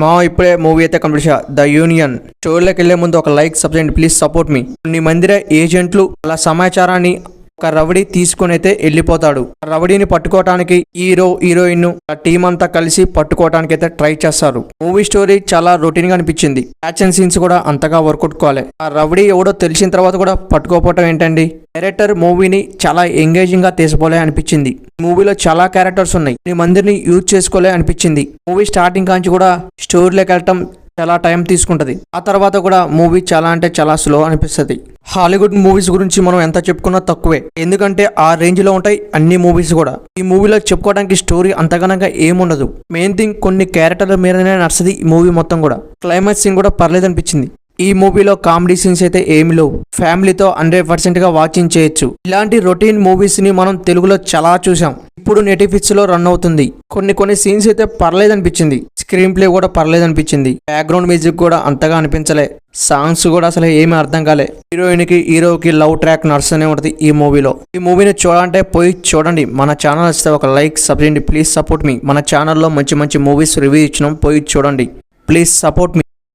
మా ఇప్పుడే మూవీ అయితే కంప్లీట్ ద యూనియన్ స్టోరీలోకి వెళ్ళే ముందు ఒక లైక్ సబ్స్క్రైబ్ ప్లీజ్ సపోర్ట్ మీ కొన్ని మందిర ఏజెంట్లు అలా సమాచారాన్ని ఒక రవడి తీసుకొని అయితే వెళ్ళిపోతాడు ఆ పట్టుకోవటానికి హీరో హీరోయిన్ ఆ టీం అంతా కలిసి పట్టుకోవటానికి అయితే ట్రై చేస్తారు. మూవీ స్టోరీ చాలా రొటీన్గా అనిపించింది. యాక్షన్ సీన్స్ కూడా అంతగా వర్కౌట్ కాలే ఆ రవడి ఎవడో తెలిసిన తర్వాత కూడా పట్టుకోపోవటం ఏంటండి? డైరెక్టర్ మూవీని చాలా ఎంగేజింగ్గా తీసుకోలే అనిపించింది. మూవీలో చాలా క్యారెక్టర్స్ ఉన్నాయి. మీ మందిని యూజ్ చేసుకోలే అనిపించింది. మూవీ స్టార్టింగ్ కాంచి కూడా స్టోరీలోకి వెళ్ళటం చాలా టైం తీసుకుంటది. ఆ తర్వాత కూడా మూవీ చాలా అంటే చాలా స్లో అనిపిస్తుంది. హాలీవుడ్ మూవీస్ గురించి మనం ఎంత చెప్పుకున్నా తక్కువే. ఎందుకంటే ఆ రేంజ్లో ఉంటాయి అన్ని మూవీస్ కూడా. ఈ మూవీలో చెప్పుకోవడానికి స్టోరీ అంతగనంగా ఏముండదు. మెయిన్ థింగ్ కొన్ని క్యారెక్టర్ల మీదనే నడుస్తుంది ఈ మూవీ మొత్తం కూడా. క్లైమాక్స్ సీన్ కూడా పర్లేదు అనిపించింది ఈ మూవీలో కామెడీ సీన్స్ అయితే ఏమి లేవు. ఫ్యామిలీతో హండ్రెడ్ పర్సెంట్గా వాచింగ్ చేయొచ్చు. ఇలాంటి రొటీన్ మూవీస్ని మనం తెలుగులో చాలా చూసాం. ఇప్పుడు నెటిఫిక్స్లో రన్ అవుతుంది. కొన్ని కొన్ని సీన్స్ అయితే పర్లేదు అనిపించింది స్క్రీన్ ప్లే కూడా పర్లేదు అనిపించింది బ్యాక్గ్రౌండ్ మ్యూజిక్ కూడా అంతగా అనిపించలే. సాంగ్స్ కూడా అసలు ఏమీ అర్థం కాలే. హీరోయిన్కి హీరోకి లవ్ ట్రాక్ నడుస్తూనే ఉంటుంది ఈ మూవీలో. ఈ మూవీని చూడాలంటే పోయి చూడండి. మన ఛానల్ వస్తే ఒక లైక్ సబ్స్క్రైబ్ ప్లీజ్ సపోర్ట్ మీ. మన ఛానల్లో మంచి మంచి మూవీస్ రివ్యూ ఇచ్చినాం పోయి చూడండి. Please support me.